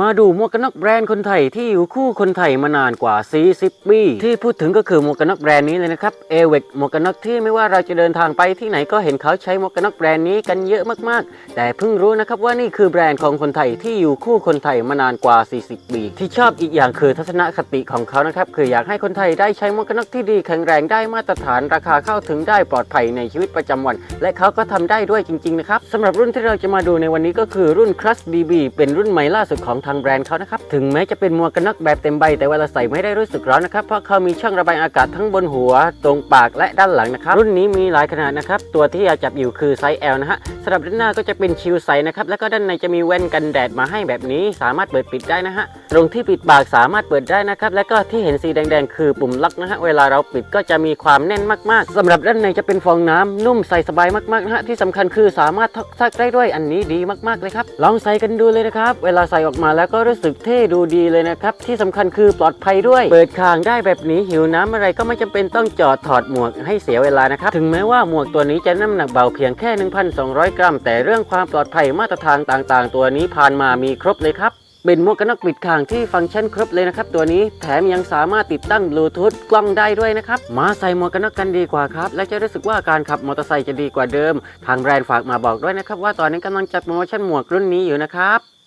มาดูหมวกกันน็อกแบรนด์คนไทยที่อยู่คู่คนไทยมานานกว่า 40 ปี ที่พูดถึงก็คือหมวกกันน็อกแบรนด์นี้เลยนะครับเอเวกหมวกกันน็อกที่ไม่ว่าเราจะเดินทางไปที่ไหนก็เห็นเขาใช้หมวกกันน็อกแบรนด์นี้กันเยอะมากๆ แต่เพิ่งรู้นะครับว่านี่คือแบรนด์ของคนไทยที่อยู่คู่คนไทยมานานกว่า 40 ปี ที่ชอบอีกอย่างคือทัศนคติของเขานะครับคืออยากให้คนไทยได้ใช้หมวกกันน็อกที่ดีแข็งแรงได้มาตรฐานราคาเข้าถึงได้ปลอดภัยในชีวิตประจำวัน และเขาก็ทำได้ด้วยจริงๆนะครับสำหรับรุ่นที่เราจะมาดูในวันนี้ก็คือรุ่น Crush DB เป็นรุ่นใหม่ล่าสุดของทางแบรนด์เขานะครับ ถึงแม้จะเป็นหมวกกันน็อกแบบเต็มใบ แต่เวลาใส่ไม่ได้รู้สึกร้อนนะครับ เพราะเขามีช่องระบายอากาศทั้งบนหัว ตรงปากและด้านหลังนะครับ รุ่นนี้มีหลายขนาดนะครับ ตัวที่อยากจับอยู่คือไซส์ L นะฮะสำหรับด้านหน้าก็จะเป็นชิลไซส์นะครับ แล้วก็ด้านในจะมีแว่นกันแดดมาให้แบบนี้ สามารถเปิดปิดได้นะฮะ ตรงที่ปิดปากสามารถเปิดได้นะครับ แล้วก็ที่เห็นสีแดงๆ คือปุ่มล็อกนะฮะ เวลาเราปิดก็จะมีความแน่นมากๆสำหรับด้านในจะเป็นฟองน้ำนุ่มใส่สบายมากๆนะฮะ ที่สำคัญคือสามารถทักซักได้ด้วย อันนี้ดีมากๆเลยครับ ลองใส่กันดูเลยนะครับ เวลาใส่ออกมาแล้วก็รู้สึกเท่ดูดีเลยนะครับ ที่สำคัญคือปลอดภัยด้วย เปิดคางได้แบบนี้หิวน้ำอะไรก็ไม่จำเป็นต้องจอดถอดหมวกให้เสียเวลานะครับ ถึงแม้ว่าหมวกตัวนี้จะน้ำหนักเบาเพียงแค่ 1,200 กรัม แต่เรื่องความปลอดภัยมาตรฐานต่างๆ ตัวนี้ผ่านมามีครบเลยครับเป็นหมวกกันน็อกปิดคางที่ฟังก์ชันครบเลยนะครับ ตัวนี้แถมยังสามารถติดตั้งบลูทูธกล้องได้ด้วยนะครับ มาใส่หมวกกันน็อกกันดีกว่าครับ และจะรู้สึกว่าการขับมอเตอร์ไซค์จะดีกว่าเดิม ทางแบรนด์ฝากมาบอกด้วยนะครับ ว่าตอนนี้กำลังจัดโปรโมชั่นหมวกรุ่นนี้อยู่นะครับ